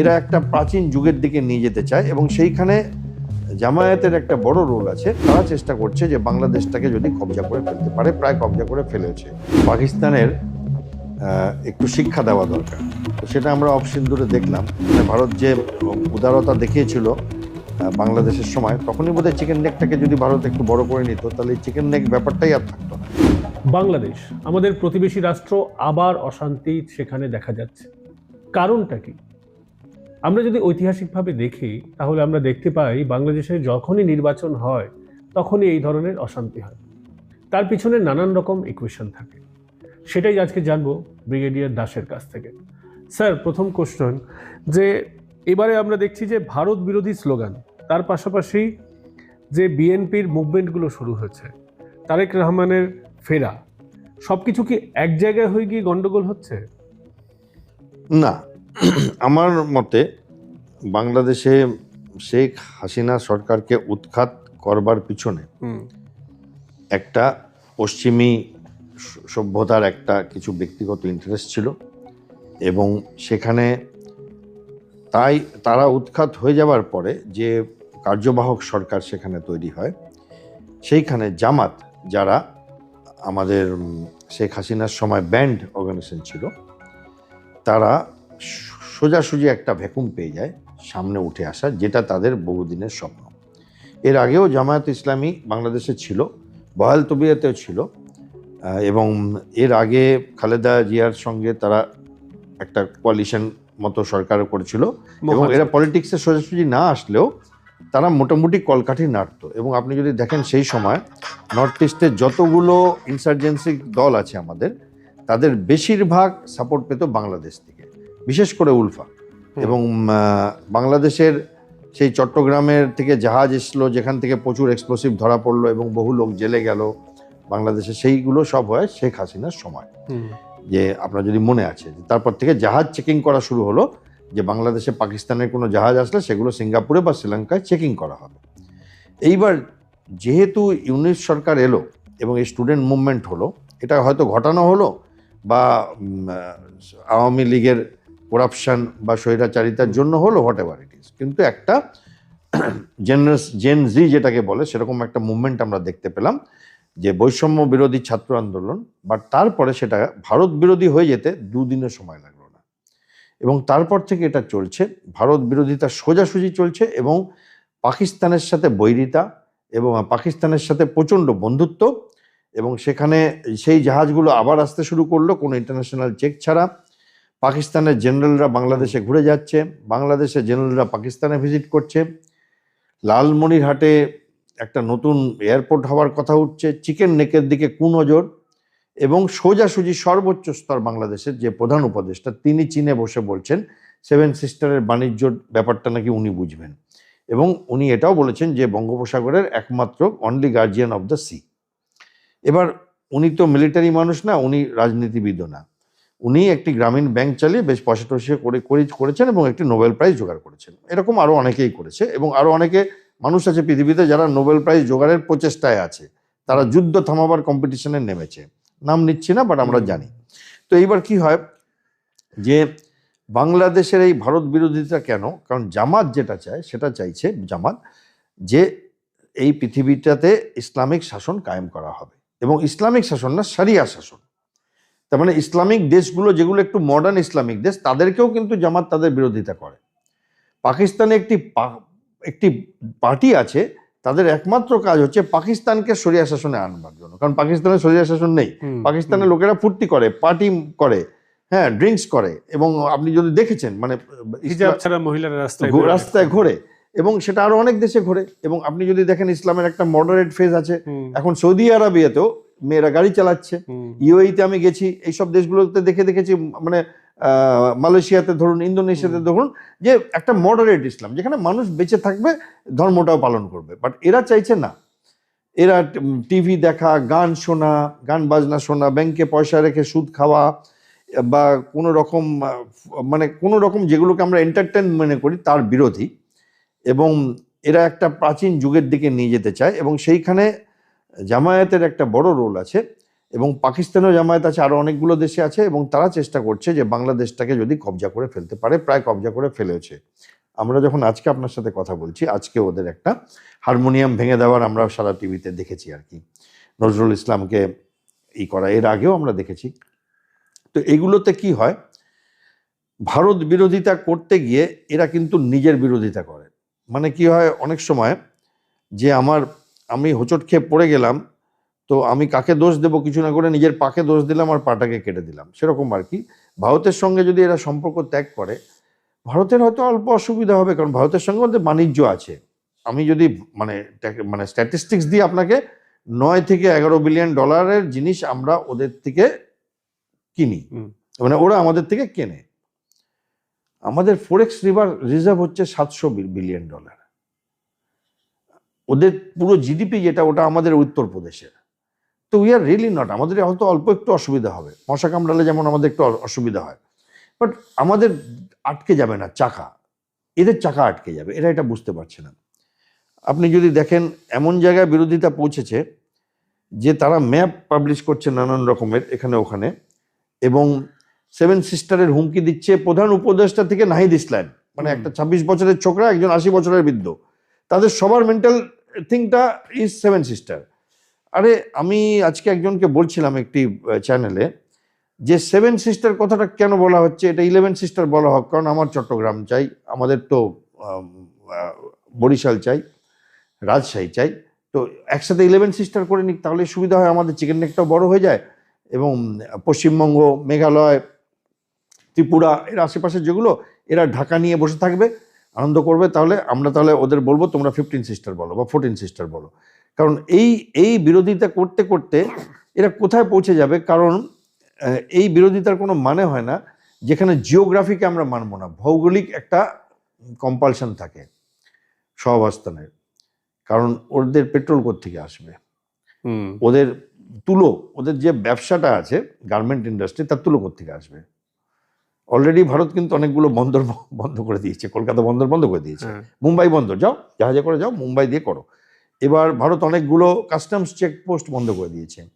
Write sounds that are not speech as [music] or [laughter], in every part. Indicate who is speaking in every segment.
Speaker 1: এরা একটা প্রাচীন যুগের দিকে নিয়ে যেতে চায় এবং সেইখানে জামায়াতের একটা বড় রোল আছে। তারা চেষ্টা করছে যে বাংলাদেশটাকে যদি কবজা করে ফেলতে পারে, প্রায় কবজা করে ফেলেছে। পাকিস্তানের একটু শিক্ষা দেওয়া দরকার। তো সেটা আমরা অফ সিন্দুরে দেখলাম। ভারত যে উদারতা দেখিয়েছিল বাংলাদেশের সময়, তখনই বোধহয় চিকেন নেকটাকে যদি ভারত একটু বড় করে নিত, তাহলে এই চিকেন নেক ব্যাপারটাই আর থাকতো না।
Speaker 2: বাংলাদেশ, আমাদের প্রতিবেশী রাষ্ট্র আবার অশান্তি সেখানে দেখা যাচ্ছে। কারণটা কি? আমরা যদি ঐতিহাসিকভাবে দেখি, তাহলে আমরা দেখতে পাই বাংলাদেশে যখনই নির্বাচন হয়, তখনই এই ধরনের অশান্তি হয়। তার পিছনে নানান রকম ইকুয়েশন থাকে। সেটাই আজকে জানব ব্রিগেডিয়ার দাসের কাছ থেকে। স্যার, প্রথম কোশ্চেন যে, এবারে আমরা দেখছি যে ভারত বিরোধী স্লোগান, তার পাশাপাশি যে বিএনপির মুভমেন্টগুলো শুরু হয়েছে, তারেক রহমানের ফেরা সব কিছু কি এক জায়গায় হয়ে গিয়ে গন্ডগোল হচ্ছে?
Speaker 1: না আমার মতে বাংলাদেশে শেখ হাসিনা সরকারকে উৎখাত করবার পিছনে একটা পশ্চিমী সভ্যতার একটা কিছু ব্যক্তিগত ইন্টারেস্ট ছিল এবং সেখানে তাই তারা উৎখাত হয়ে যাওয়ার পরে যে কার্যবাহক সরকার সেখানে তৈরি হয় সেইখানে জামাত যারা আমাদের শেখ হাসিনার সময় ব্যান্ড অর্গানাইজেশন ছিল তারা সোজাসুজি একটা ভ্যাকুম পেয়ে যায় সামনে উঠে আসা যেটা তাদের বহুদিনের স্বপ্ন। এর আগেও জামায়াত ইসলামী বাংলাদেশে ছিল বহাল তবিয়াতেও ছিল এবং এর আগে খালেদা জিয়ার সঙ্গে তারা একটা কোয়ালিশন মতো সরকারও করেছিল এবং এরা পলিটিক্সে সোজাসুজি না আসলেও তারা মোটামুটি কলকাঠি নাড়ত। এবং আপনি যদি দেখেন সেই সময় নর্থ ইস্টের যতগুলো ইনসার্জেন্সি দল আছে আমাদের তাদের বেশিরভাগ সাপোর্ট পেত বাংলাদেশ থেকে। বিশেষ করে উলফা। এবং বাংলাদেশের সেই চট্টগ্রামের থেকে জাহাজ এসলো যেখান থেকে প্রচুর এক্সপ্লোসিভ ধরা পড়ল এবং বহু লোক জেলে গেল। বাংলাদেশে সেইগুলো সব হয় শেখ হাসিনার সময়। যে আপনার যদি মনে আছে তারপর থেকে জাহাজ চেকিং করা শুরু হলো যে বাংলাদেশে পাকিস্তানের কোনো জাহাজ আসলে সেগুলো সিঙ্গাপুরে বা শ্রীলঙ্কায় চেকিং করা হবে। এইবার যেহেতু ইউনিট সরকার এলো এবং এই স্টুডেন্ট মুভমেন্ট হলো এটা হয়তো ঘটানো হলো বা আওয়ামী লীগের করাপশন বা স্বৈরাচারিতার জন্য হলো হোয়াট এভার ইট ইজ কিন্তু একটা জেনারেস জেন জি যেটাকে বলে, সেরকম একটা মুভমেন্ট আমরা দেখতে পেলাম যে বৈষম্য বিরোধী ছাত্র আন্দোলন বাট তারপরে সেটা ভারত বিরোধী হয়ে যেতে দুদিনের সময় লাগল না। এবং তারপর থেকে এটা চলছে, ভারত বিরোধিতা সোজাসুজি চলছে এবং পাকিস্তানের সাথে বৈরিতা এবং পাকিস্তানের সাথে প্রচণ্ড বন্ধুত্ব এবং সেখানে সেই জাহাজগুলো আবার আসতে শুরু করল, কোনো ইন্টারন্যাশনাল চেক ছাড়া। পাকিস্তানের জেনারেলরা বাংলাদেশে ঘুরে যাচ্ছে, বাংলাদেশের জেনারেলরা পাকিস্তানে ভিজিট করছে। লালমনিরহাটে একটা নতুন এয়ারপোর্ট হওয়ার কথা উঠছে, চিকেন নেকের দিকে কুনজর এবং সোজাসুজি সর্বোচ্চ স্তর বাংলাদেশের যে প্রধান উপদেষ্টা, তিনি চীনে বসে বলছেন, সেভেন সিস্টারের বাণিজ্য ব্যাপারটা নাকি উনি বুঝবেন। এবং উনি এটাও বলেছেন যে বঙ্গোপসাগরের একমাত্র only guardian of the sea এবার উনি তো মিলিটারি মানুষ না, উনি রাজনীতিবিদও না। উনি একটি গ্রামীণ ব্যাংক চালিয়ে বেশ পয়সা টসে করে, করে- করেছেন এবং একটি নোবেল প্রাইজ জোগাড় করেছেন। এরকম আরও অনেকেই করেছে এবং আরও অনেকে মানুষ আছে পৃথিবীতে যারা নোবেল প্রাইজ জোগাড়ের প্রচেষ্টায় আছে। তারা যুদ্ধ থামাবার কম্পিটিশনে নেমেছে। নাম নিচ্ছি না বাট আমরা জানি। তো এইবার কি হয় যে বাংলাদেশের এই ভারত বিরোধিতা কেন? কারণ জামাত যেটা চায়, সেটা চাইছে জামাত যে এই পৃথিবীটাতে ইসলামিক শাসন কায়েম করা হবে এবং ইসলামিক শাসন না সারিয়া শাসন। তার মানে ইসলামিক দেশগুলো যেগুলো একটু মডার্ন ইসলামিক দেশ তাদেরকেও কিন্তু জামাত তাদের বিরোধিতা করে। পাকিস্তানে একটি একটি পার্টি আছে তাদের একমাত্র কাজ হচ্ছে পাকিস্তানকে সরিয়া শাসনে আনবার জন্য। কারণ পাকিস্তানের সরিয়া শাসন নেই। পাকিস্তানের লোকেরা ফুর্তি করে পার্টি করে হ্যাঁ ড্রিঙ্কস করে এবং আপনি যদি দেখেছেন মানে
Speaker 2: রাস্তায়
Speaker 1: ঘোরে। এবং সেটা আরও অনেক দেশে ঘোরে এবং আপনি যদি দেখেন ইসলামের একটা মডারেট ফেজ আছে। এখন সৌদি আরবিয়াতেও মেয়েরা গাড়ি চালাচ্ছে। ইউএইতে আমি গেছি এইসব দেশগুলোতে দেখে দেখেছি মানে মালয়েশিয়াতে ধরুন ইন্দোনেশিয়াতে ধরুন যে একটা মডারেট ইসলাম যেখানে মানুষ বেঁচে থাকবে ধর্মটাও পালন করবে। বাট এরা চাইছে না। এরা টিভি দেখা গান শোনা গান বাজনা শোনা ব্যাংকে পয়সা রেখে সুদ খাওয়া বা কোনো রকম মানে কোনো রকম যেগুলোকে আমরা এন্টারটেন মনে করি তার বিরোধী। এবং এরা একটা প্রাচীন যুগের দিকে নিয়ে যেতে চায় এবং সেইখানে জামায়াতের একটা বড় রোল আছে এবং পাকিস্তানেও জামায়াত আছে আরও অনেকগুলো দেশে আছে এবং তারা চেষ্টা করছে যে বাংলাদেশটাকে যদি কবজা করে ফেলতে পারে, প্রায় কবজা করে ফেলেছে। আমরা যখন আজকে আপনার সাথে কথা বলছি, আজকে ওদের একটা হারমোনিয়াম ভেঙে দেওয়ার আমরা সারা টিভিতে দেখেছি আর কি। নজরুল ইসলামকে ই করা, এর আগেও আমরা দেখেছি। তো এগুলোতে কি হয়? ভারত বিরোধিতা করতে গিয়ে এরা কিন্তু নিজের বিরোধিতা করে। মানে কি হয়? অনেক সময় যে আমার আমি হোঁচট খেয়ে পড়ে গেলাম তো আমি কাকে দোষ দেব কিছু না করে নিজের পাকে দোষ দিলাম আর পাটাকে কেটে দিলাম। সেরকম আর কি। ভারতের সঙ্গে যদি এরা সম্পর্ক ত্যাগ করে ভারতের হয়তো অল্প অসুবিধা হবে কারণ ভারতের সঙ্গে ওদের বাণিজ্য আছে। আমি যদি মানে মানে স্ট্যাটিস্টিক্স দিই আপনাকে নয় থেকে এগারো বিলিয়ন ডলারের জিনিস আমরা ওদের থেকে কিনি। মানে ওরা আমাদের থেকে কেনে। আমাদের ফোরেক্স রিভার রিজার্ভ হচ্ছে সাতশো বিলিয়ন ডলার ওদের পুরো জিডিপি যেটা ওটা আমাদের উত্তরপ্রদেশের। তো উই আর রিয়েলি নট আমাদের হয়তো অল্প একটু অসুবিধা হবে। মশা কামড়ালে যেমন আমাদের একটু অসুবিধা হয়। বাট আমাদের আটকে যাবে না চাকা। এদের চাকা আটকে যাবে এরা এটা বুঝতে পারছে না। আপনি যদি দেখেন এমন জায়গায় বিরোধিতা পৌঁছেছে যে তারা ম্যাপ পাবলিশ করছে নানান রকমের এখানে ওখানে এবং সেভেন সিস্টারের হুমকি দিচ্ছে প্রধান উপদেষ্টা থেকে নাহিদ ইসলাম। মানে একটা ছাব্বিশ বছরের ছোকরা একজন আশি বছরের বৃদ্ধ। তাদের সবার মেন্টাল থিংটা ইজ সেভেন সিস্টার আরে, আমি আজকে একজনকে বলছিলাম একটি চ্যানেলে যে সেভেন সিস্টার কথাটা কেন বলা হচ্ছে? এটা ইলেভেন সিস্টার বলা হোক, কারণ আমার চট্টগ্রাম চাই, আমাদের তো বরিশাল চাই, রাজশাহী চাই। তো একসাথে ইলেভেন সিস্টার করে নিক, তাহলে সুবিধা হয় আমাদের চিকেন নেকটাও বড় হয়ে যায়। এবং পশ্চিমবঙ্গ, মেঘালয়, ত্রিপুরা, এর আশেপাশে যেগুলো, এরা ঢাকা নিয়ে বসে থাকবে। আনন্দ করবে তাহলে আমরা তাহলে ওদের বলব তোমরা ফিফটিন সিস্টার বলো বা ফোরটিন সিস্টার বলো। কারণ এই এই বিরোধিতা করতে করতে এরা কোথায় পৌঁছে যাবে? কারণ এই বিরোধিতার কোনো মানে হয় না যেখানে জিওগ্রাফিকে আমরা মানবো না। ভৌগোলিক একটা কম্পালশন থাকে সহাবস্থানের কারণ ওদের পেট্রোল থেকে আসবে? ওদের তুলো ওদের যে ব্যবসাটা আছে গার্মেন্ট ইন্ডাস্ট্রি তার তুলো থেকে আসবে? অলরেডি ভারত কিন্তু অনেকগুলো বন্দর বন্ধ করে দিয়েছে কলকাতা বন্দর বন্ধ করে দিয়েছে।
Speaker 2: হ্যাঁ।
Speaker 1: মুম্বাই বন্দর যাও জাহাজে করে যাও মুম্বাই দিয়ে করো। এবার ভারত অনেকগুলো কাস্টমস চেকপোস্ট বন্ধ করে দিয়েছে।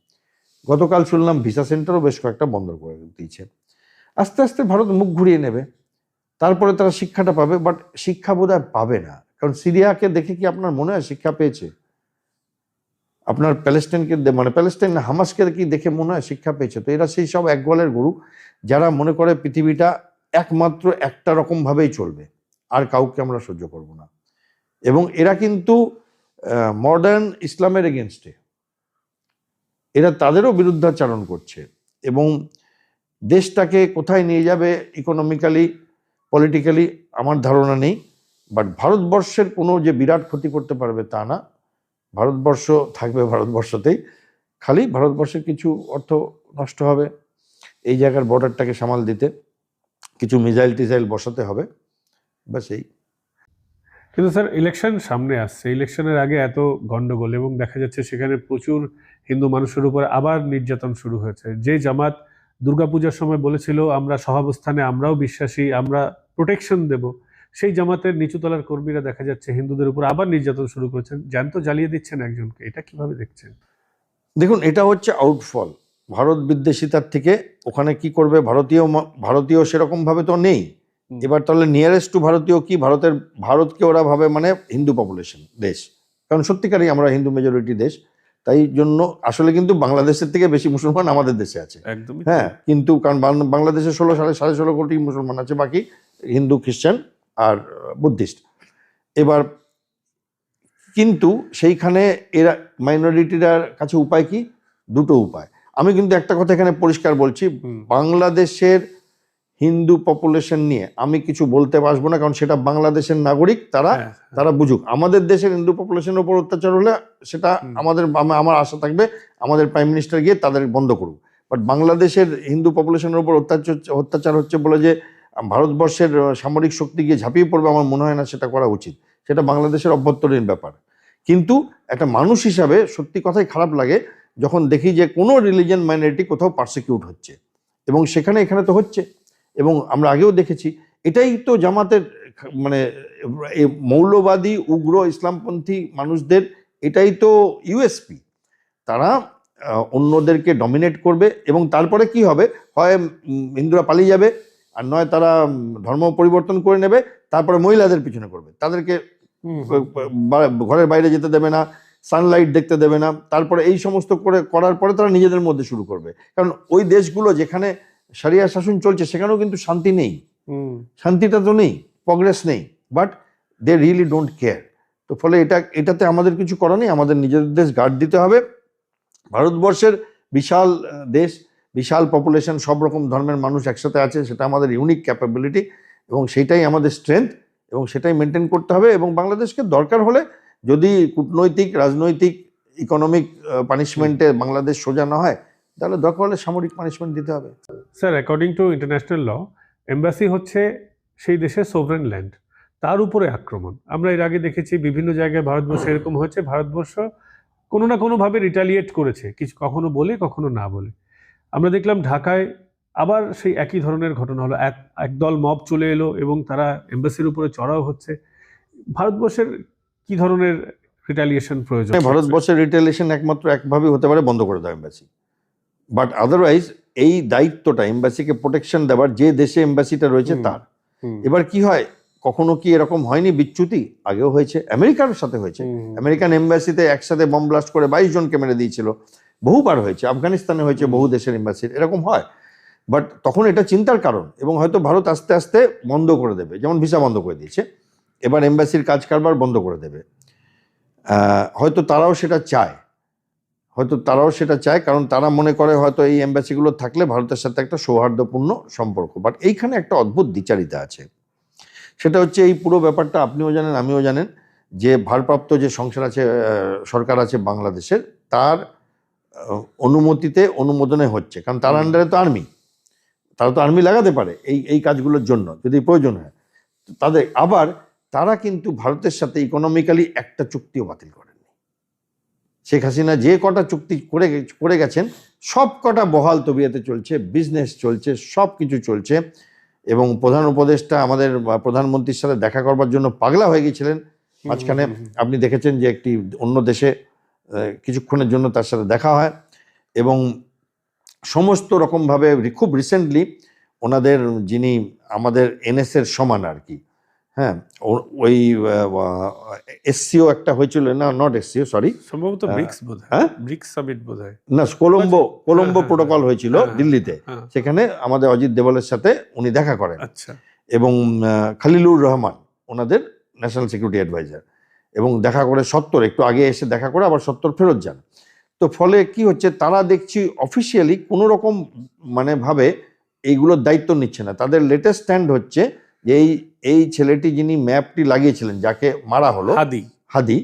Speaker 1: গতকাল শুনলাম ভিসা সেন্টারও বেশ কয়েকটা বন্ধ করে দিয়েছে। আস্তে আস্তে ভারত মুখ ঘুরিয়ে নেবে। তারপরে তারা শিক্ষাটা পাবে বাট শিক্ষা বোধ পাবে না। কারণ সিরিয়াকে দেখে কি আপনার মনে হয় শিক্ষা পেয়েছে? আপনার প্যালেস্টাইনকে মানে প্যালেস্টাইন হামাসকে কি দেখে মনে হয় শিক্ষা পেয়েছে? তো এরা সেই সব একগলের গরু, যারা মনে করে পৃথিবীটা একমাত্র একটা রকম ভাবেই চলবে, আর কাউকে আমরা সহ্য করব না। এবং এরা কিন্তু মডার্ন ইসলামের এগেনস্টে এরা তাদেরও বিরুদ্ধাচারণ করছে এবং দেশটাকে কোথায় নিয়ে যাবে ইকোনমিক্যালি পলিটিক্যালি আমার ধারণা নেই বাট ভারতবর্ষের কোনো যে বিরাট ক্ষতি করতে পারবে তা না। ভারতবর্ষ থাকবে ভারতবর্ষতেই। খালি ভারতবর্ষের কিছু অর্থ নষ্ট হবে এই জায়গার বর্ডারটাকে সামাল দিতে। কিছু মিসাইল টিসাইল বসাতে হবে। ব্যাস এই।
Speaker 2: কিন্তু স্যার ইলেকশন সামনে আসছে। ইলেকশনের আগে এত গন্ডগোল এবং দেখা যাচ্ছে সেখানে প্রচুর হিন্দু মানুষের উপর আবার নির্যাতন শুরু হয়েছে। যে জামাত দুর্গাপূজার সময় বলেছিল, আমরা সহাবস্থানে আমরাও বিশ্বাসী, আমরা প্রোটেকশন দেব। সেই জামাতের নিচুতলার কর্মীরা দেখা যাচ্ছে হিন্দুদের উপর আবার নির্যাতন শুরু করেছেন জ্যান্ত জ্বালিয়ে দিচ্ছেন একজনকে। এটা কীভাবে দেখছেন?
Speaker 1: দেখুন এটা হচ্ছে আউটফল। ভারত বিদ্বেষিতার থেকে ওখানে কি করবে ভারতীয় ভারতীয় সেরকম ভাবে তো নেই। এবার তাহলে নিয়ারেস্ট টু ভারতীয় কি? ভারতের ভারতকে ওরা ভাবে মানে হিন্দু পপুলেশন দেশ। কারণ সত্যিকারই আমরা হিন্দু মেজরিটি দেশ তাই জন্য আসলে কিন্তু বাংলাদেশের থেকে বেশি মুসলমান আমাদের দেশে আছে।
Speaker 2: একদমই
Speaker 1: হ্যাঁ কিন্তু কারণ বাংলাদেশে ষোলো সাড়ে সাড়ে ষোলো কোটি মুসলমান আছে বাকি হিন্দু খ্রিস্টান আর বুদ্ধিস্ট। এবার কিন্তু সেইখানে এরা মাইনরিটিরার কাছে উপায় কি? দুটো উপায়। আমি কিন্তু একটা কথা এখানে পরিষ্কার বলছি বাংলাদেশের হিন্দু পপুলেশন নিয়ে আমি কিছু বলতে পারব না কারণ সেটা বাংলাদেশের নাগরিক তারা
Speaker 2: হ্যাঁ,
Speaker 1: তারা বুঝুক। আমাদের দেশের হিন্দু পপুলেশনের উপর অত্যাচার হলে সেটা আমাদের আমার আশা থাকবে আমাদের প্রাইম মিনিস্টার গিয়ে তাদের বন্ধ করুক। বাট বাংলাদেশের হিন্দু পপুলেশনের উপর অত্যাচার অত্যাচার হচ্ছে বলে যে ভারতবর্ষের সামরিক শক্তি গিয়ে ঝাঁপিয়ে পড়বে আমার মনে হয় না সেটা করা উচিত। সেটা বাংলাদেশের অভ্যন্তরীণ ব্যাপার। কিন্তু একটা মানুষ হিসাবে সত্যি কথাই খারাপ লাগে যখন দেখি যে কোনো রিলিজিয়ান মাইনরিটি কোথাও পার্সিকিউট হচ্ছে। এবং সেখানে, এখানে তো হচ্ছে। এবং আমরা আগেও দেখেছি, এটাই তো জামাতের মানে মৌলবাদী, উগ্র, ইসলামপন্থী মানুষদের, এটাই তো ইউএসপি তারা অন্যদেরকে ডমিনেট করবে এবং তারপরে কি হবে? হয় হিন্দুরা পালিয়ে যাবে। আর নয় তারা ধর্ম পরিবর্তন করে নেবে তারপরে মহিলাদের পিছনে করবে। তাদেরকে ঘরের বাইরে যেতে দেবে না সানলাইট দেখতে দেবে না তারপরে এই সমস্ত করে করার পরে তারা নিজেদের মধ্যে শুরু করবে। কারণ ওই দেশগুলো যেখানে সারিয়া শাসন চলছে সেখানেও কিন্তু শান্তি নেই। শান্তিটা তো নেই প্রগ্রেস নেই but they really don't care তো ফলে এটা এটাতে আমাদের কিছু করা নেই আমাদের নিজেদের দেশ গার্ড দিতে হবে। ভারতবর্ষের বিশাল দেশ বিশাল পপুলেশন সব রকম ধর্মের মানুষ একসাথে আছে, সেটা আমাদের ইউনিক ক্যাপাবিলিটি এবং সেটাই আমাদের স্ট্রেংথ এবং সেটাই মেনটেন করতে হবে এবং বাংলাদেশকে দরকার হলে যদি কূটনৈতিক, রাজনৈতিক ইকোনমিক পানিশমেন্টে বাংলাদেশ সোজা না হয়, তাহলে দরকার হলে সামরিক পানিশমেন্ট দিতে হবে।
Speaker 2: Sir according to international law embassy হচ্ছে সেই দেশের সোভরেন ল্যান্ড তার উপরে আক্রমণ। আমরা এর আগে দেখেছি বিভিন্ন জায়গায় ভারতবর্ষে এরকম হয়েছে, ভারতবর্ষ কোনো না কোনোভাবে রিটালিয়েট করেছে, কিছু কখনো বলে, কখনো না বলে। আমরা দেখলাম ঢাকায় আবার সেই একই ধরনের ঘটনা হলো। এক একদল মব চলে এলো এবং তারা এম্বাসির উপরে চড়াও হচ্ছে। ভারতবর্ষের কি ধরনের রিটালিয়েশন প্রয়োজন?
Speaker 1: মানে ভারতবর্ষের রিটেলেশন একমাত্র একভাবে হতে পারে বন্ধ করে দেওয়া এম্বাসি বাট আদারওয়াইজ এই দায়িত্বটা এম্বাসিকে প্রোটেকশন দেওয়ার যে দেশে এম্বাসিটা রয়েছে তার। এবার কি হয়? কখনো কি এরকম হয়নি? বিচ্যুতি? আগেও হয়েছে। আমেরিকার সাথে হয়েছে। আমেরিকান এম্বাসিতে একসাথে বম ব্লাস্ট করে বাইশ জনকে মেরে দিয়েছিল। বহুবার হয়েছে আফগানিস্তানে হয়েছে বহু দেশের এম্বাসির এরকম হয়। বাট তখন এটা চিন্তার কারণ এবং হয়তো ভারত আস্তে আস্তে বন্ধ করে দেবে যেমন ভিসা বন্ধ করে দিয়েছে। এবার এম্বাসির কাজ কারবার বন্ধ করে দেবে। হয়তো তারাও সেটা চায়। হয়তো তারাও সেটা চায় কারণ তারা মনে করে হয়তো এই এম্বাসিগুলো থাকলে ভারতের সাথে একটা সৌহার্দ্যপূর্ণ সম্পর্ক। বাট এইখানে একটা অদ্ভুত দ্বিচারিতা আছে। সেটা হচ্ছে এই পুরো ব্যাপারটা আপনিও জানেন আমিও জানেন যে ভারপ্রাপ্ত যে সংসার আছে সরকার আছে বাংলাদেশের তার অনুমতিতে অনুমোদনে হচ্ছে কারণ তার আন্ডারে তো আর্মি তারা তো আর্মি লাগাতে পারে এই এই কাজগুলোর জন্য যদি প্রয়োজন হয়। তাদের আবার তারা কিন্তু ভারতের সাথে ইকোনমিক্যালি একটা চুক্তিও বাতিল করেননি। শেখ হাসিনা যে কটা চুক্তি করে করে গেছেন সব কটা বহাল তবিয়াতে চলছে বিজনেস চলছে সব কিছু চলছে এবং প্রধান উপদেষ্টা আমাদের প্রধানমন্ত্রীর সাথে দেখা করবার জন্য পাগলা হয়ে গিয়েছিলেন
Speaker 2: হুম,
Speaker 1: মাঝখানে আপনি দেখেছেন যে একটি অন্য দেশে কিছুক্ষণের জন্য তার সাথে দেখা হয় এবং সমস্ত রকমভাবে খুব রিসেন্টলি ওনাদের যিনি আমাদের এনএসের সমান আর কি হ্যাঁ ওই এসসিও একটা হয়েছিল না নট এসসিও সরি
Speaker 2: সম্ভবত ব্রিক্স বোধ
Speaker 1: হ্যাঁ?
Speaker 2: ব্রিক্স সামিট বোধ হয়
Speaker 1: না কোলম্বো কোলম্বো
Speaker 2: হ্যাঁ,
Speaker 1: প্রোটোকল
Speaker 2: হ্যাঁ,
Speaker 1: হয়েছিল
Speaker 2: হ্যাঁ, হ্যাঁ।
Speaker 1: দিল্লিতে সেখানে আমাদের অজিত দেওয়ালের সাথে উনি দেখা করেন
Speaker 2: আচ্ছা
Speaker 1: এবং খালিলুর রহমান ওনাদের ন্যাশনাল সিকিউরিটি অ্যাডভাইজার এবং দেখা করে সত্তর একটু আগে এসে দেখা করে আবার সত্তর ফেরত যান। তো ফলে কি হচ্ছে তারা দেখছি অফিসিয়ালি কোনো রকম মানে ভাবে এইগুলোর দায়িত্ব নিচ্ছে না। তাদের লেটেস্ট স্ট্যান্ড হচ্ছে যে এই এই ছেলেটি যিনি ম্যাপটি লাগিয়েছিলেন যাকে মারা হলো
Speaker 2: হাদি।
Speaker 1: হাদি।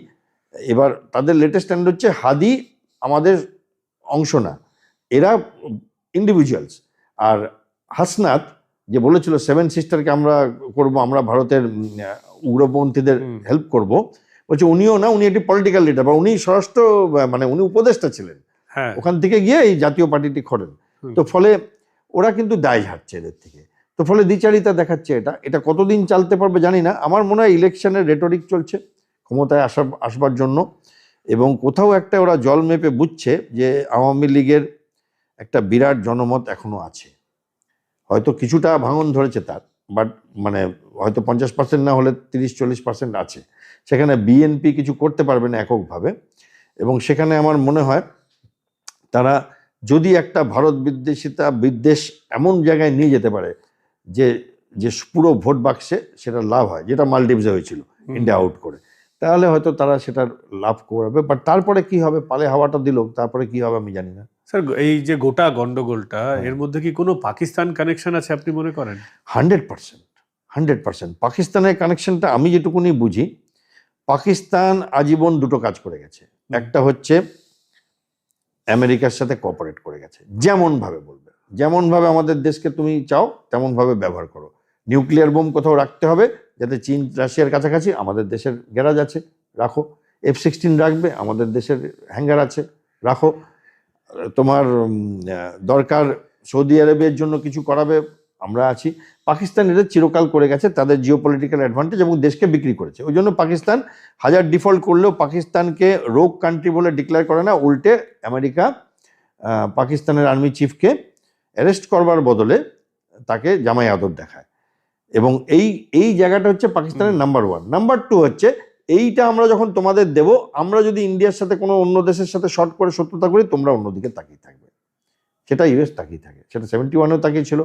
Speaker 1: এবার তাদের লেটেস্ট স্ট্যান্ড হচ্ছে হাদি আমাদের অংশ না এরা ইন্ডিভিজুয়ালস আর হাসনাত যে বলেছিল সেভেন সিস্টারকে আমরা করব আমরা ভারতের উগ্রপন্থীদের হেল্প করব। বলছে উনিও না উনি একটি পলিটিক্যাল লিডার বা উনি স্বরাষ্ট্র মানে উনি উপদেষ্টা ছিলেন।
Speaker 2: হ্যাঁ।
Speaker 1: ওখান থেকে গিয়ে এই জাতীয় পার্টিটি করেন তো ফলে ওরা কিন্তু দায় ঝাড়ছে এদের থেকে। তো ফলে দ্বিচারিতা দেখাচ্ছে এটা। এটা কতদিন চালতে পারবে জানি না। আমার মনে হয় ইলেকশনের রেটরিক চলছে ক্ষমতায় আসা আসবার জন্য। এবং কোথাও একটা ওরা জল মেপে বুঝছে যে আওয়ামী লীগের একটা বিরাট জনমত এখনও আছে। হয়তো কিছুটা ভাঙন ধরেছে তার বাট মানে হয়তো পঞ্চাশ পার্সেন্ট না হলে তিরিশ চল্লিশ পার্সেন্ট আছে। সেখানে বিএনপি কিছু করতে পারবে না এককভাবে। এবং সেখানে আমার মনে হয় তারা যদি একটা ভারত বিদ্বেষিতা বিদ্বেষ এমন জায়গায় নিয়ে যেতে পারে যে যে পুরো ভোট বাক্সে সেটা লাভ হয় যেটা মালদ্বীপসে হয়েছিল ইন্ডিয়া আউট করে। তাহলে হয়তো তারা সেটার লাভ করবে। বাট তারপরে কি হবে? পালে হাওয়াটা দিল তারপরে কি হবে আমি জানি না।
Speaker 2: স্যার এই যে গোটা গন্ডগোলটা
Speaker 1: হ্যাঁ।
Speaker 2: এর মধ্যে কি কোনো পাকিস্তান কানেকশন আছে আপনি মনে করেন?
Speaker 1: হান্ড্রেড পার্সেন্ট হান্ড্রেড পার্সেন্ট পাকিস্তানের কানেকশনটা আমি যেটুকুনি বুঝি পাকিস্তান আজীবন দুটো কাজ করে গেছে। একটা হচ্ছে আমেরিকার সাথে কোঅপারেট করে গেছে। যেমনভাবে বলবে। যেমনভাবে আমাদের দেশকে তুমি চাও তেমনভাবে ব্যবহার করো। নিউক্লিয়ার বোম কোথাও রাখতে হবে যাতে চীন রাশিয়ার কাছাকাছি আমাদের দেশের গ্যারাজ আছে রাখো। এফ সিক্সটিন রাখবে আমাদের দেশের হ্যাঙ্গার আছে রাখো। তোমার দরকার সৌদি আরবের জন্য কিছু করাবে আমরা আছি। পাকিস্তান এটা চিরকাল করে গেছে তাদের জিও পলিটিক্যাল অ্যাডভান্টেজ এবং দেশকে বিক্রি করেছে। ওই জন্য পাকিস্তান হাজার ডিফল্ট করলেও পাকিস্তানকে রোগ কান্ট্রি বলে ডিক্লেয়ার করে না উল্টে আমেরিকা পাকিস্তানের আর্মি চিফকে অ্যারেস্ট করবার বদলে তাকে জামাই আদর দেখায়। এবং এই এই জায়গাটা হচ্ছে পাকিস্তানের নাম্বার ওয়ান নাম্বার টু হচ্ছে এইটা আমরা যখন তোমাদের দেব আমরা যদি ইন্ডিয়ার সাথে কোনো অন্য দেশের সাথে শর্ট করে শত্রুতা করি তোমরা অন্যদিকে তাকিয়ে থাকবে। সেটা ইউএস তাকিয়ে থাকে সেটা সেভেন্টি ওয়ানেও তাকিয়ে ছিল।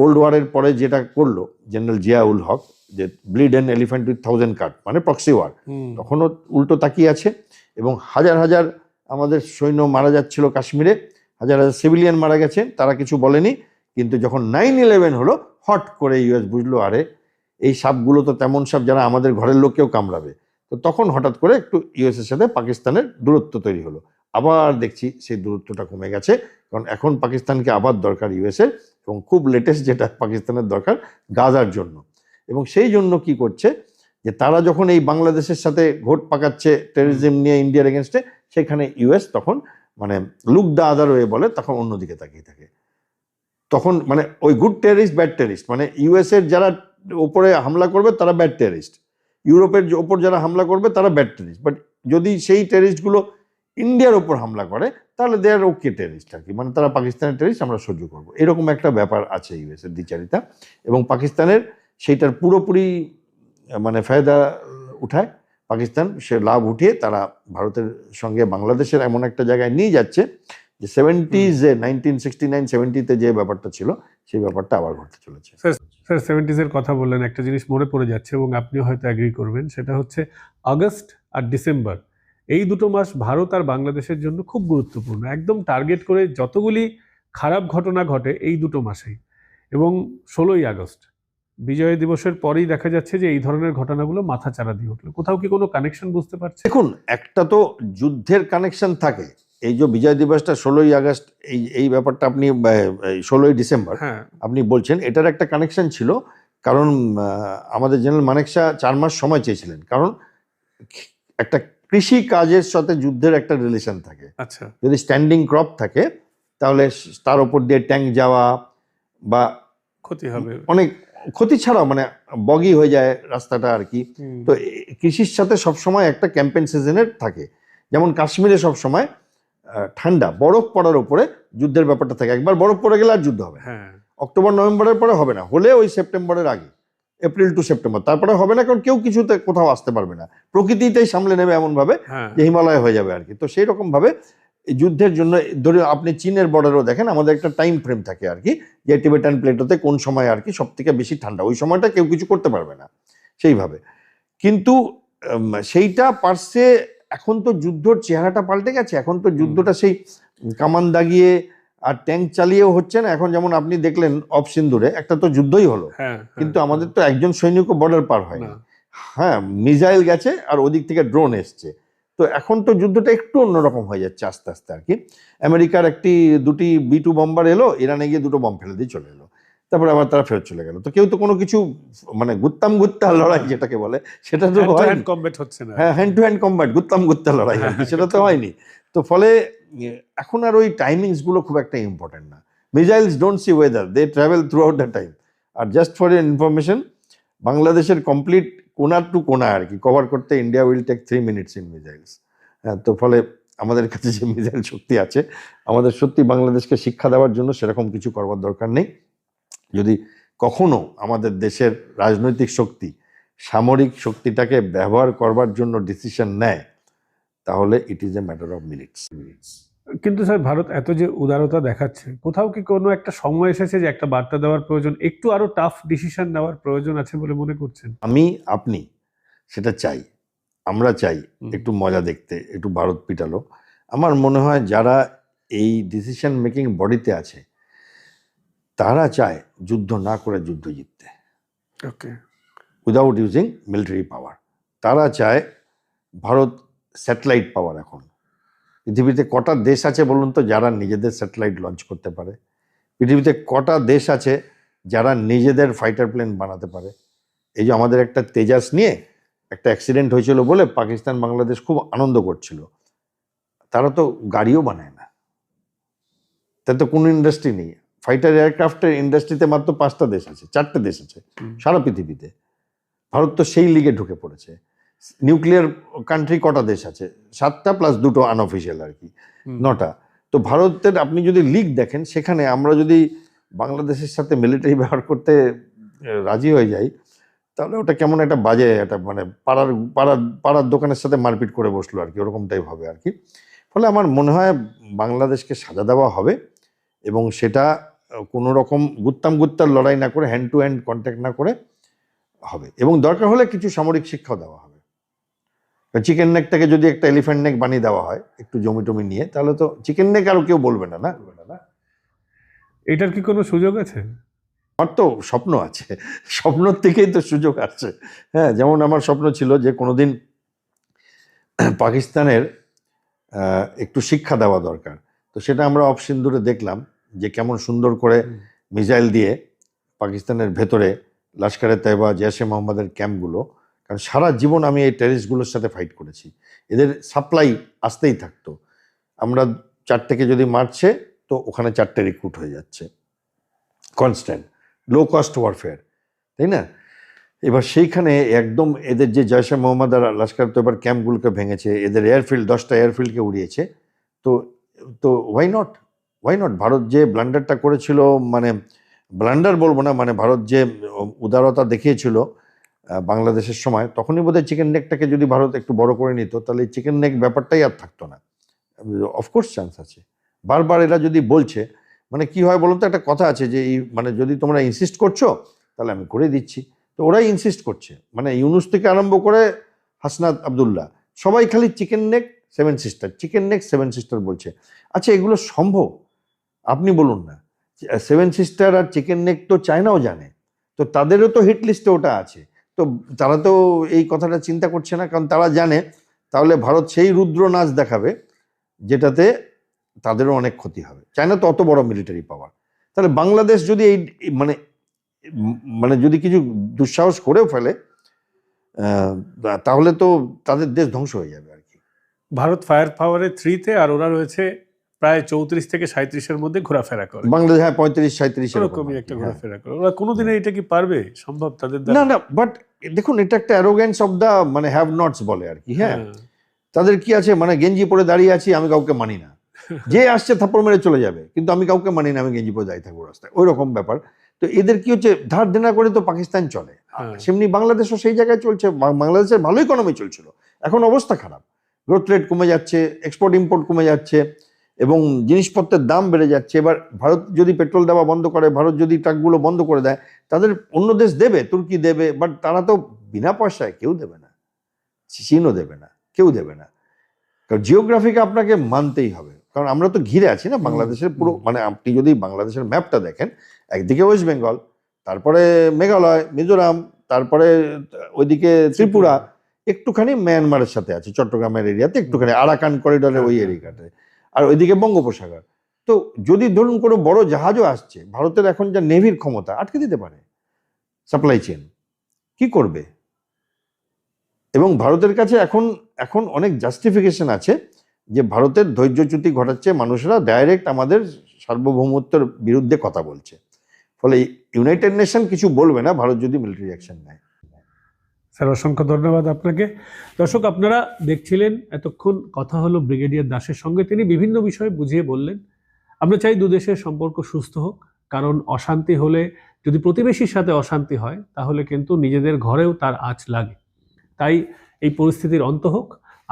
Speaker 1: কোল্ড ওয়ারের পরে যেটা করল জেনারেল জিয়াউল হক যে bleed and elephant with thousand cut মানে প্রক্সি ওয়ার তখনও উল্টো তাকিয়ে আছে এবং হাজার হাজার আমাদের সৈন্য মারা যাচ্ছিল কাশ্মীরে হাজার হাজার সিভিলিয়ান মারা গেছে তারা কিছু বলেনি কিন্তু যখন নাইন ইলেভেন হলো হট করে ইউএস বুঝলো আরে এই সাপগুলো তো তেমন সাপ যারা আমাদের ঘরের লোককেও কামড়াবে। তো তখন হঠাৎ করে একটু ইউএসের সাথে পাকিস্তানের দূরত্ব তৈরি হলো। আবার দেখছি সেই দূরত্বটা কমে গেছে কারণ এখন পাকিস্তানকে আবার দরকার ইউএসের এবং খুব লেটেস্ট যেটা পাকিস্তানের দরকার, গাজার জন্য। এবং সেই জন্য কি করছে যে তারা যখন এই বাংলাদেশের সাথে ঘোট পাকাচ্ছে টেরিজম নিয়ে ইন্ডিয়ার এগেনস্টে সেখানে ইউএস তখন মানে লুক দা আদার ওয়ে বলে, তখন অন্যদিকে তাকিয়ে থাকে। তখন মানে ওই গুড টেরিস্ট ব্যাড টেরিস্ট মানে ইউএস এর যারা ওপরে হামলা করবে, তারা ব্যাড টেরিস্ট ইউরোপের ওপর যারা হামলা করবে, তারা ব্যাড টেরিস্ট বাট যদি সেই টেরিস্টগুলো ইন্ডিয়ার ওপর হামলা করে, তাহলে দে আর ওকে টেরিস্ট আর কি। মানে তারা পাকিস্তানের টেরিস্ট আমরা সহ্য করব। এরকম একটা ব্যাপার আছে ইউএস এর দ্বিচারিতা। এবং পাকিস্তানের সেইটার পুরোপুরি মানে ফায়দা উঠায়। পাকিস্তান, সে লাভ উঠিয়ে তারা ভারতের সঙ্গে বাংলাদেশের এমন একটা জায়গায় নিয়ে যাচ্ছে যে সেভেন্টিজে নাইনটিন সিক্সটি নাইন সেভেন্টিতে যে ব্যাপারটা ছিল, সেই ব্যাপারটা আবার ঘটতে চলেছে।
Speaker 2: স্যার সেভেন্টিজের কথা বললেন, একটা জিনিস মনে পড়ে যাচ্ছে এবং আপনিও হয়তো অ্যাগ্রি করবেন, সেটা হচ্ছে আগস্ট আর ডিসেম্বর এই দুটো মাস ভারত আর বাংলাদেশের জন্য খুব গুরুত্বপূর্ণ। একদম টার্গেট করে যতগুলি খারাপ ঘটনা ঘটে এই দুটো মাসেই। এবং ষোলোই আগস্ট বিজয় দিবসের পরেই দেখা যাচ্ছে যে এই ধরনের ঘটনাগুলো মাথা চারা দিয়ে উঠল। কোথাও কি কোনো কানেকশন বুঝতে পারছে?
Speaker 1: দেখুন একটা তো যুদ্ধের কানেকশন থাকে। এই যে বিজয় দিবসটা ষোলোই আগস্ট এই এই ব্যাপারটা আপনি ষোলোই ডিসেম্বর
Speaker 2: হ্যাঁ।
Speaker 1: আপনি বলছেন এটার একটা কানেকশন ছিল। কারণ আমাদের জেনারেল মানেকশা চার মাস সময় চেয়েছিলেন। কারণ একটা কৃষি কাজের সাথে যুদ্ধের একটা রিলেশন থাকে।
Speaker 2: আচ্ছা।
Speaker 1: যদি স্ট্যান্ডিং ক্রপ থাকে তাহলে তার উপর দিয়ে ট্যাঙ্ক যাওয়া বা
Speaker 2: ক্ষতি হবে।
Speaker 1: অনেক ক্ষতি ছাড়াও মানে বগি হয়ে যায় রাস্তাটা আর কি। তো কৃষির সাথে সবসময় একটা ক্যাম্পেন সিজনের থাকে। যেমন কাশ্মীরে সবসময় ঠান্ডা বরফ পড়ার উপরে যুদ্ধের ব্যাপারটা থাকে। একবার বরফ পড়ে গেলে আর যুদ্ধ হবে
Speaker 2: হ্যাঁ।
Speaker 1: অক্টোবর নভেম্বরের পরে হবে না। হলে ওই সেপ্টেম্বরের আগে। April to September. তারপরে হবে না কারণ কেউ কিছুতে কোথাও আসতে পারবে না। প্রকৃতিটাই সামলে নেবে এমন ভাবে
Speaker 2: হ্যাঁ।
Speaker 1: যে হিমালয় হয়ে যাবে আর কি। তো সেই রকম ভাবে যুদ্ধের জন্য ধরুন আপনি চীনের বর্ডারও দেখেন আমাদের একটা টাইম ফ্রেম থাকে আর কি যে টিবেটান প্লেটোতে কোন সময় আর কি সব থেকে বেশি ঠান্ডা। ওই সময়টা কেউ কিছু করতে পারবে না সেইভাবে। কিন্তু সেইটা পারছে এখন তো যুদ্ধর চেহারাটা পাল্টে গেছে এখন তো যুদ্ধটা সেই কামান দাগিয়ে আর ট্যাঙ্ক চালিয়েও হচ্ছে না। এখন যেমন আপনি দেখলেন অফ সিন্দুরে একটা তো যুদ্ধই হলো।
Speaker 2: হ্যাঁ
Speaker 1: কিন্তু আমাদের তো একজন সৈনিকও বর্ডার পার হয় হ্যাঁ মিসাইল গেছে আর ওদিক থেকে ড্রোন এসছে। তো এখন তো যুদ্ধটা একটু অন্যরকম হয়ে যাচ্ছে আস্তে আস্তে আর কি। আমেরিকার একটি দুটি বি টু বম্বার এলো ইরানে গিয়ে দুটো বম ফেলে দিয়ে চলে এলো। তারপরে আবার তারা ফেরত চলে গেল। তো কেউ তো কোনো কিছু মানে গুত্তাম গুত্তা লড়াই যেটাকে বলে সেটা তো
Speaker 2: হ্যান্ড
Speaker 1: হয়নি।
Speaker 2: হচ্ছে না।
Speaker 1: হ্যাঁ হ্যান্ড টু হ্যান্ড কম্বাট গুত্তাম গুত্তা লড়াই
Speaker 2: হ্যাঁ,
Speaker 1: সেটা তো হয়নি। তো ফলে এখন আর ওই টাইমিংসগুলো খুব একটা ইম্পর্টেন্ট না। Missiles don't see weather they travel throughout the time R just for information বাংলাদেশের কমপ্লিট কোনা টু কোনা আর কি কভার করতে India will take three minutes in missiles হ্যাঁ তো ফলে আমাদের কাছে যে মিসাইল শক্তি আছে, আমাদের সত্যি বাংলাদেশকে শিক্ষা দেওয়ার জন্য সেরকম কিছু করবার দরকার নেই। যদি কখনো আমাদের দেশের রাজনৈতিক শক্তি সামরিক শক্তিটাকে ব্যবহার করবার জন্য ডিসিশন নেয় তাহলে it is a matter of minutes minutes
Speaker 2: কিন্তু স্যার ভারত এত যে উদারতা দেখাচ্ছে কোথাও কি কোনো একটা সময় এসেছে যে একটা বার্তা দেওয়ার প্রয়োজন একটু আরও টাফ ডিসিশন নেওয়ার প্রয়োজন আছে বলে মনে করছেন?
Speaker 1: আমি আপনি সেটা চাই আমরা চাই একটু মজা দেখতে একটু ভারত পিটালো। আমার মনে হয় যারা এই ডিসিশন মেকিং বডিতে আছে তারা চায় যুদ্ধ না করে যুদ্ধ জিততে।
Speaker 2: Okay
Speaker 1: without using military power তারা চায় ভারত স্যাটেলাইট পাওয়ার এখন। পৃথিবীতে কটা দেশ আছে বলুন তো যারা নিজেদের স্যাটেলাইট লঞ্চ করতে পারে? পৃথিবীতে কটা দেশ আছে যারা নিজেদের ফাইটার প্লেন বানাতে পারে? এই যে আমাদের একটা তেজাস নিয়ে একটা অ্যাক্সিডেন্ট হয়েছিল বলে পাকিস্তান বাংলাদেশ খুব আনন্দ করছিল। তারা তো গাড়িও বানায় না। তার তো কোনো ইন্ডাস্ট্রি নেই। ফাইটার এয়ারক্রাফটের ইন্ডাস্ট্রিতে মাত্র পাঁচটা দেশ আছে চারটে দেশ আছে সারা পৃথিবীতে। ভারত তো সেই লিগে ঢুকে পড়েছে। নিউক্লিয়ার কান্ট্রি কটা দেশ আছে? সাতটা প্লাস দুটো আনঅফিসিয়াল আর কি। নটা। তো ভারতের আপনি যদি লিগ দেখেন সেখানে আমরা যদি বাংলাদেশের সাথে মিলিটারি ব্যবহার করতে রাজি হয়ে যাই তাহলে ওটা কেমন একটা বাজে একটা মানে পাড়ার পাড়ার পাড়ার দোকানের সাথে মারপিট করে বসল আর কি ওরকম টাইপ হবে আর কি। ফলে আমার মনে হয় বাংলাদেশকে সাজা দেওয়া হবে এবং সেটা কোনো রকম গুত্তাম গুত্তার লড়াই না করে হ্যান্ড টু হ্যান্ড কন্ট্যাক্ট না করে হবে। এবং দরকার হলে কিছু সামরিক শিক্ষাও দেওয়া হবে। চিকেন নেকটাকে যদি একটা এলিফ্যান্ট নেক বানিয়ে দেওয়া হয় একটু জমি টমি নিয়ে তাহলে তো চিকেন নেক আর কেউ বলবে না না?
Speaker 2: এটার কি কোনো সুযোগ আছে?
Speaker 1: আমার তো স্বপ্ন আছে স্বপ্নর থেকেই তো সুযোগ আসছে হ্যাঁ যেমন আমার স্বপ্ন ছিল যে কোনোদিন পাকিস্তানের একটু শিক্ষা দেওয়া দরকার। তো সেটা আমরা অফ সিন্দুরে দেখলাম যে কেমন সুন্দর করে মিসাইল দিয়ে পাকিস্তানের ভেতরে লস্করে তাইবা জেসে মোহাম্মদের ক্যাম্পগুলো কারণ সারা জীবন আমি এই টেরিস্টগুলোর সাথে ফাইট করেছি। এদের সাপ্লাই আসতেই থাকতো। আমরা চারটেকে যদি মারছে, তো ওখানে চারটে রিক্রুট হয়ে যাচ্ছে। কনস্ট্যান্ট লো কস্ট ওয়ারফেয়ার তাই না? এবার সেইখানে একদম এদের যে জয়সে মোহাম্মদ আর লস্কর এবার ক্যাম্পগুলোকে ভেঙেছে, এদের এয়ারফিল্ড দশটা এয়ারফিল্ডকে উড়িয়েছে। তো তো why not why not Bharat যে ব্লান্ডারটা করেছিল মানে ব্লান্ডার বলব না মানে ভারত যে উদারতা দেখিয়েছিল বাংলাদেশের সময়, তখনই বোধহয় চিকেন নেকটাকে যদি ভারত একটু বড় করে নিত, তাহলে চিকেন নেক ব্যাপারটাই আর থাকতো না। অফকোর্স চান্স আছে। বারবার এরা যদি বলছে মানে কি হয় বলুন তো, একটা কথা আছে যে, এই মানে যদি তোমরা ইনসিস্ট করছ, তাহলে আমি করে দিচ্ছি। তো ওরাই ইনসিস্ট করছে। মানে ইউনুস থেকে আরম্ভ করে হাসনাত আবদুল্লাহ, সবাই খালি chicken neck seven sister chicken neck seven sister বলছে। আচ্ছা এগুলো সম্ভব? আপনি বলুন না। সেভেন সিস্টার আর চিকেন নেক তো চায়নাও জানে। তো তাদেরও তো হিট লিস্টে ওটা আছে। তো তারা তো এই কথাটা চিন্তা করছে না কারণ তারা জানে তাহলে ভারত সেই রুদ্র নাচ দেখাবে যেটাতে তাদেরও অনেক ক্ষতি হবে। চায়না তো অত বড় মিলিটারি পাওয়ার তাহলে বাংলাদেশ যদি এই মানে মানে যদি কিছু দুঃসাহস করেও ফেলে তাহলে তো তাদের দেশ ধ্বংস হয়ে যাবে আর কি।
Speaker 2: ভারত ফায়ার পাওয়ারের থ্রিতে আর ওরা রয়েছে প্রায় চৌত্রিশ থেকে সাঁত্রিশের মধ্যে ঘোরাফেরা করে।
Speaker 1: বাংলাদেশ হ্যাঁ পঁয়ত্রিশ সাঁত্রিশ
Speaker 2: ওরকমই একটা ঘোরাফেরা করে। ওরা কোনোদিনে এটা কি পারবে? সম্ভব তাদের
Speaker 1: না না বাট দেখুন এটা একটা অ্যারোগেন্স অফ দ্য মানে হ্যাভ নটস বলে আর কি হ্যাঁ? তাদের কি আছে? মানে গেঞ্জি পরে দাঁড়িয়ে আছি আমি কাউকে মানি না। [laughs] যে আসছে থাপ্পড় মেরে চলে যাবে কিন্তু আমি কাউকে মানি না আমি গেঞ্জি পরে দাঁড়িয়ে থাকব রাস্তায়। ওই রকম ব্যাপার। তো এদের কি হচ্ছে ধার দেনা করে তো পাকিস্তান চলে।
Speaker 2: হ্যাঁ।
Speaker 1: সেমনি বাংলাদেশও সেই জায়গায় চলছে বাংলাদেশের ভালো ইকোনমি চলছিল। এখন অবস্থা খারাপ। গ্রোথ রেট কমে যাচ্ছে এক্সপোর্ট ইম্পোর্ট কমে যাচ্ছে। এবং জিনিসপত্রের দাম বেড়ে যাচ্ছে এবার ভারত যদি পেট্রোল দেওয়া বন্ধ করে ভারত যদি ট্রাকগুলো বন্ধ করে দেয় তাদের অন্য দেশ দেবে তুর্কি দেবে বাট তারা তো বিনা পয়সায় কেউ দেবে না চীনও দেবে না কেউ দেবে না। কারণ জিওগ্রাফিকে আপনাকে মানতেই হবে কারণ আমরা তো ঘিরে আছি না বাংলাদেশের পুরো মানে আপনি যদি বাংলাদেশের ম্যাপটা দেখেন একদিকে ওয়েস্ট বেঙ্গল তারপরে মেঘালয় মিজোরাম তারপরে ওইদিকে ত্রিপুরা। একটুখানি মায়ানমারের সাথে আছে চট্টগ্রামের এরিয়াতে একটুখানি আরাকান করিডোরের ওই এরিয়াতে আর ওইদিকে বঙ্গোপসাগর। তো যদি ধরুন কোনো বড় জাহাজও আসছে, ভারতের এখন যা নেভির ক্ষমতা, আটকে দিতে পারে সাপ্লাই চেন কি করবে? এবং ভারতের কাছে এখন এখন অনেক জাস্টিফিকেশন আছে যে ভারতের ধৈর্যচ্যুতি ঘটাচ্ছে, মানুষরা ডাইরেক্ট আমাদের সার্বভৌমত্বের বিরুদ্ধে কথা বলছে। ফলে ইউনাইটেড নেশন কিছু বলবে না, ভারত যদি মিলিটারি অ্যাকশন নেয়।
Speaker 2: স্যার, অসংখ্য ধন্যবাদ আপনাকে। দর্শক, আপনারা দেখছিলেন, এতক্ষণ কথা হলো ব্রিগেডিয়ার দাসের সঙ্গে। তিনি বিভিন্ন বিষয়ে বুঝিয়ে বললেন। আমরা চাই দু দেশের সম্পর্ক সুস্থ হোক, কারণ অশান্তি হলে যদি প্রতিবেশীর সাথে অশান্তি হয়, তাহলে কিন্তু নিজেদের ঘরেও তার আঁচ লাগে। তাই এই পরিস্থিতির অন্ত হোক।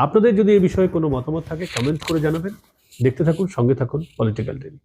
Speaker 2: আপনাদের যদি এই বিষয়ে কোনো মতামত থাকে কমেন্ট করে জানাবেন। দেখতে থাকুন, সঙ্গে থাকুন পলিটিক্যাল টিভি